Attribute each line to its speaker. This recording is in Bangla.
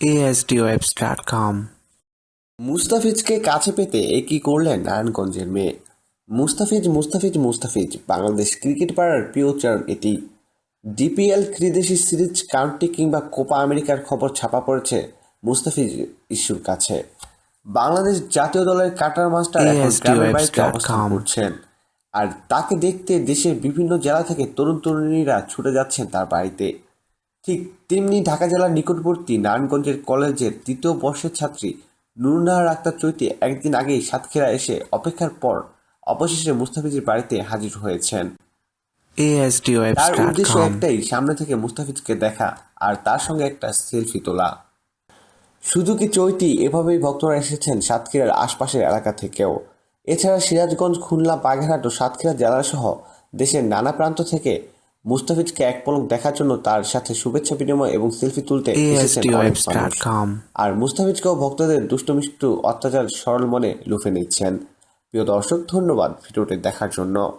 Speaker 1: ASDWebs.com.
Speaker 2: মুস্তাফিজকে কাছে পেতে এ কি করলেন নারায়ণগঞ্জের মেয়ে? মুস্তাফিজ মুস্তাফিজ মুস্তাফিজ বাংলাদেশ ক্রিকেট পাড়ার প্রিয় উচ্চারণ এটি। ডিপিএল ত্রিদেশি সিরিজ কাউন্টি কিংবা কোপা আমেরিকার খবর ছাপা পড়েছে মুস্তাফিজ ইস্যুর কাছে। বাংলাদেশ জাতীয় দলের কাটার মাস্টার এখন গ্রামের বাড়িতে অবস্থান করছেন। আর তাকে দেখতে দেশের বিভিন্ন জেলা থেকে তরুণ তরুণীরা ছুটে যাচ্ছেন তার বাড়িতে। ঠিক তেমনি ঢাকা জেলার নিকটবর্তী নারায়ণগঞ্জের কলেজের তৃতীয় বর্ষের ছাত্রী নুরনাহার আক্তার চৈতি একদিন আগেই সাতক্ষীরা এসে অপেক্ষার পর অবশেষে মুস্তাফিজের বাড়িতে হাজির হয়েছেন। তার উদ্দেশ্য একটাই সামনে থেকে মুস্তাফিজকে দেখা আর তার সঙ্গে একটা সেলফি তোলা। শুধু কি চৈতি এভাবেই ভক্তরা এসেছেন সাতক্ষীরার আশপাশের এলাকা থেকেও। এছাড়া সিরাজগঞ্জ খুলনা বাগেরহাট ও সাতক্ষীরা জেলাসহ দেশের নানা প্রান্ত থেকে মুস্তাফিজকে এক পলক দেখার জন্য তার সাথে শুভেচ্ছা বিনিময় এবং সেলফি তুলতে. আর মুস্তাফিজকেও ভক্তদের দুষ্টমিষ্টু অত্যাচার সরল মনে লুফে নিচ্ছেন। প্রিয় দর্শক ধন্যবাদ ভিডিওটি দেখার জন্য।